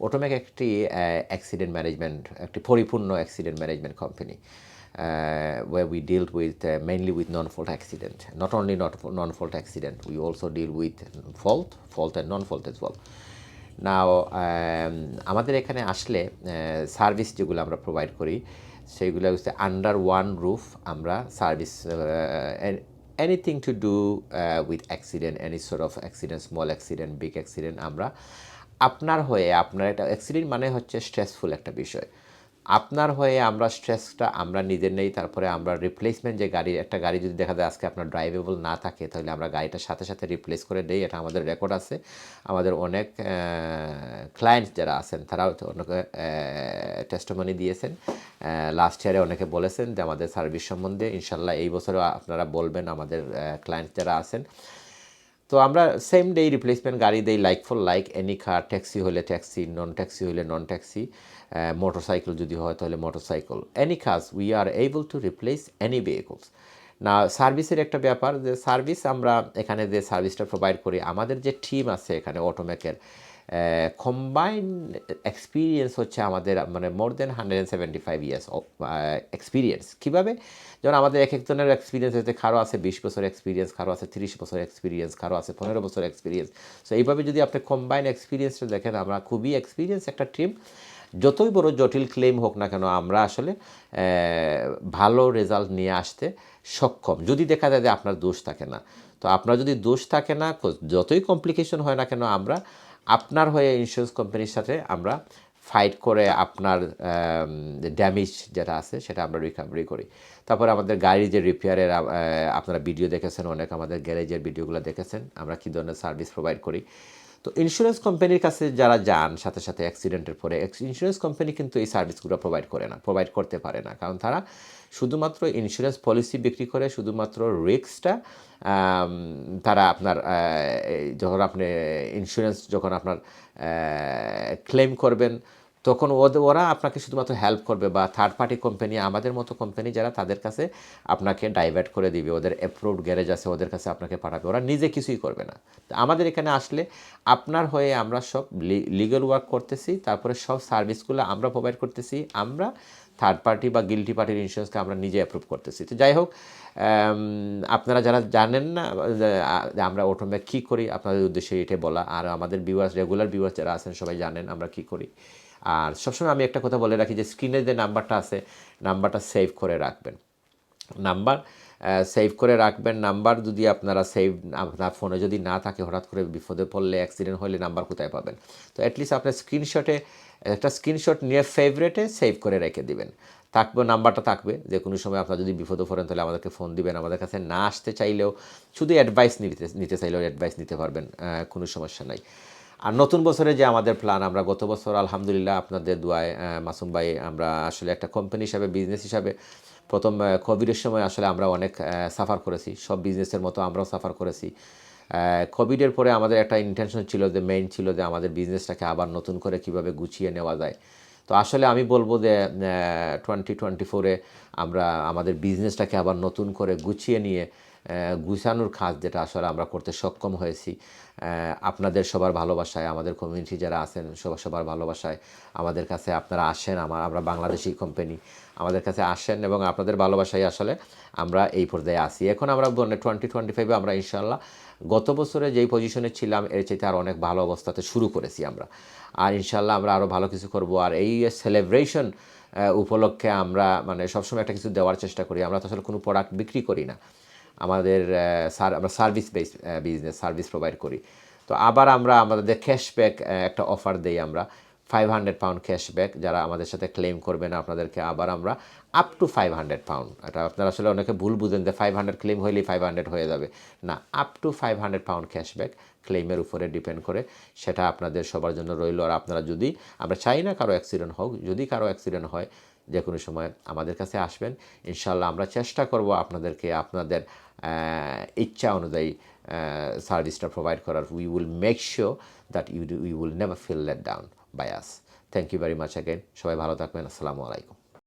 অটোমেক একটি accident management একটি পরিপূর্ণ accident management company uh, where we deal with uh, mainly with non-fault accident. Not only not non-fault accident, we also deal with fault, fault and non-fault as well. Now আমাদের এখানে আসলে service যেগুলো আমরা provide করি সেগুলো হচ্ছে under one roof আমরা service anything to do with accident any sort of accident small accident big accident আমরা আপনার হয়ে, আপনার একটা অ্যাক্সিডেন্ট মানে হচ্ছে স্ট্রেসফুল একটা বিষয়। আপনার হয়ে আমরা স্ট্রেসটা আমরা নিজের নেই, তারপরে আমরা রিপ্লেসমেন্ট যে গাড়ি, একটা গাড়ি যদি দেখা যায় আজকে আপনার ড্রাইভেবল না থাকে, তাহলে আমরা গাড়িটার সাথে সাথে রিপ্লেস করে দিই। এটা আমাদের রেকর্ড আছে। আমাদের অনেক ক্লায়েন্টস যারা আছেন, তারাও অনেকে টেস্টমনি দিয়েছেন। লাস্ট ইয়ারে অনেকে বলেছেন যে আমাদের সার্ভিস সম্বন্ধে, ইনশাল্লাহ এই বছরও আপনারা বলবেন আমাদের ক্লায়েন্ট যারা আছেন। তো আমরা সেম ডে রিপ্লেসমেন্ট গাড়ি দেই like for like any car taxi হলে ট্যাক্সি নন ট্যাক্সি হলে নন ট্যাক্সি মোটরসাইকেল যদি হয় তাহলে মোটরসাইকেল এনি কাজ we are able to replace any vehicles না সার্ভিসের একটা ব্যাপার যে সার্ভিস আমরা এখানে যে সার্ভিসটা প্রোভাইড করি, আমাদের যে টিম আছে এখানে অটোমেকের কম্বাইন এক্সপিরিয়েন্স হচ্ছে আমাদের মানে more than hundred and seventy five years experience কীভাবে? যেমন আমাদের এক একজনের এক্সপিরিয়েন্স হচ্ছে কারও আছে বিশ বছর এক্সপিরিয়েন্স কারও আছে তিরিশ বছর এক্সপিরিয়েন্স কারও আছে পনেরো বছর এক্সপিরিয়েন্স সো এইভাবে যদি আপনি কম্বাইন এক্সপিরিয়েন্সটা দেখেন, আমরা খুবই এক্সপিরিয়েন্স একটা টিম যতই বড় জটিল ক্লেম হোক না কেন, আমরা আসলে ভালো রেজাল্ট নিয়ে আসতে সক্ষম। যদি দেখা যায় যে আপনার দোষ থাকে না, তো আপনার যদি দোষ থাকে না যতই কমপ্লিকেশন হয় না কেন, আমরা আপনার হয়ে ইন্স্যুরেন্স কোম্পানির সাথে আমরা ফাইট করে আপনার ড্যামেজ যেটা আছে, সেটা আমরা রিকভারি করি। তারপরে আমাদের গাড়ির যে রিপেয়ারের আপনারা ভিডিও দেখেছেন, অনেক আমাদের গ্যারেজের ভিডিওগুলো দেখেছেন, আমরা কী ধরনের সার্ভিস প্রোভাইড করি। তো ইন্স্যুরেন্স কোম্পানির কাছে যারা যান, সাথে সাথে অ্যাক্সিডেন্টের পরে ইন্স্যুরেন্স কোম্পানি কিন্তু এই সার্ভিসগুলো প্রোভাইড করে না প্রোভাইড করতে পারে না। কারণ তারা শুধুমাত্র ইন্স্যুরেন্স পলিসি বিক্রি করে, শুধুমাত্র রিস্কটা তারা আপনার যখন আপনি ইন্স্যুরেন্স যখন আপনার ক্লেম করবেন তখন ওরা আপনাকে শুধুমাত্র হেল্প করবে বা থার্ড পার্টি কোম্পানি আমাদের মতো কোম্পানি যারা তাদের কাছে আপনাকে ডাইভার্ট করে দিবে, ওদের অ্যাপ্রুভড গ্যারেজ আছে, ওদের কাছে আপনাকে পাঠাবে। ওরা নিজে কিছুই করবে না। আমাদের এখানে আসলে আপনার হয়ে আমরা সব লিগাল ওয়ার্ক করতেছি, তারপরে সব সার্ভিসগুলো আমরা প্রোভাইড করতেছি, আমরা থার্ড পার্টি বা গিলটি পার্টির ইন্স্যুরেন্সকে আমরা নিজে অ্যাপ্রুভ করতেছি। তো যাই হোক আপনারা যারা জানেন না আমরা অটোমেক কী করি, আপনাদের উদ্দেশ্যে এটা বলা। আর আমাদের ভিউয়ার্স রেগুলার ভিউয়ার্স যারা আছেন, সবাই জানেন আমরা কী করি। আর সবসময় আমি একটা কথা বলে রাখি যে স্ক্রিনে যে নাম্বারটা আছে, নাম্বারটা সেভ করে রাখবেন। নাম্বার সেভ করে রাখবেন। নাম্বার যদি আপনারা সেভ আপনার ফোনে যদি না থাকে, হঠাৎ করে বিপদে পড়লে অ্যাক্সিডেন্ট হলে নাম্বার কোথায় পাবেন? তো অ্যাটলিস্ট আপনার স্ক্রিনশটে একটা স্ক্রিনশট নিয়ে ফেভারেটে সেভ করে রেখে দিবেন। থাকবে, নাম্বারটা থাকবে। যে কোনো সময় আপনার যদি বিপদে পড়েন, তাহলে আমাদেরকে ফোন দিবেন। আমাদের কাছে না আসতে চাইলেও শুধু অ্যাডভাইস নিতে নিতে চাইলেও অ্যাডভাইস নিতে পারবেন। কোনো সমস্যা নাই। আর নতুন বছরে যে আমাদের প্ল্যান আমরা গত বছর আলহামদুলিল্লাহ আপনাদের দোয়ায় মাসুম ভাই, আমরা আসলে একটা কোম্পানি হিসাবে বিজনেস হিসাবে, প্রথম কোভিডের সময় আসলে আমরা অনেক সাফার করেছি। সব বিজনেসের মতো আমরাও সাফার করেছি। কোভিডের পরে আমাদের একটা ইন্টেনশন ছিল যে মেইন ছিল যে, আমাদের বিজনেসটাকে আবার নতুন করে কীভাবে গুছিয়ে নেওয়া যায়। তো আসলে আমি বলব যে টোয়েন্টি টোয়েন্টি ফোরে আমরা আমাদের বিজনেসটাকে আবার নতুন করে গুছিয়ে নিয়ে গুছানোর কাজ যেটা আসলে আমরা করতে সক্ষম হয়েছি। আপনাদের সবার ভালোবাসায়, আমাদের কমিউনিটি যারা আছেন, সবার সবার ভালোবাসায় আমাদের কাছে আপনারা আসেন, আমার, আমরা বাংলাদেশি কোম্পানি আমাদের কাছে আসেন এবং আপনাদের ভালোবাসায় আসলে আমরা এই পর্যায়ে আসি এখন আমরা টোয়েন্টি টোয়েন্টি ফাইভে আমরা ইনশাল্লাহ গত বছরে যেই পজিশনে ছিলাম, এর চাইতে আর অনেক ভালো অবস্থাতে শুরু করেছি আমরা। আর ইনশাল্লাহ আমরা আরও ভালো কিছু করব। আর এই সেলিব্রেশন উপলক্ষে আমরা মানে সবসময় একটা কিছু দেওয়ার চেষ্টা করি। আমরা তো আসলে কোনো প্রোডাক্ট বিক্রি করি না। আমাদের আমরা service base business service provide করি। তো আবার আমরা আমাদের ক্যাশব্যাক একটা অফার দেই আমরা। ফাইভ হান্ড্রেড পাউন্ড ক্যাশব্যাক যারা আমাদের সাথে ক্লেম করবেন আপনাদেরকে আবার আমরা up to five hundred pound এটা আপনারা আসলে অনেকে ভুল বুঝেন যে ফাইভ হান্ড্রেড ক্লেম হইলেই ফাইভ হান্ড্রেড হয়ে যাবে। না up to five hundred pound cashback ক্লেমের উপরে ডিপেন্ড করে সেটা আপনাদের সবার জন্য রইল। আর আপনারা যদি, আমরা চাই না কারও অ্যাক্সিডেন্ট হোক, যদি কারও অ্যাক্সিডেন্ট হয় যে কোনো সময় আমাদের কাছে আসবেন ইনশাল্লাহ আমরা চেষ্টা করব আপনাদেরকে, আপনাদের ইচ্ছা অনুযায়ী সার্ভিসটা প্রোভাইড করার we will make sure that you we will never feel let down by us thank you very much again সবাই ভালো থাকবেন. আসসালামু আলাইকুম।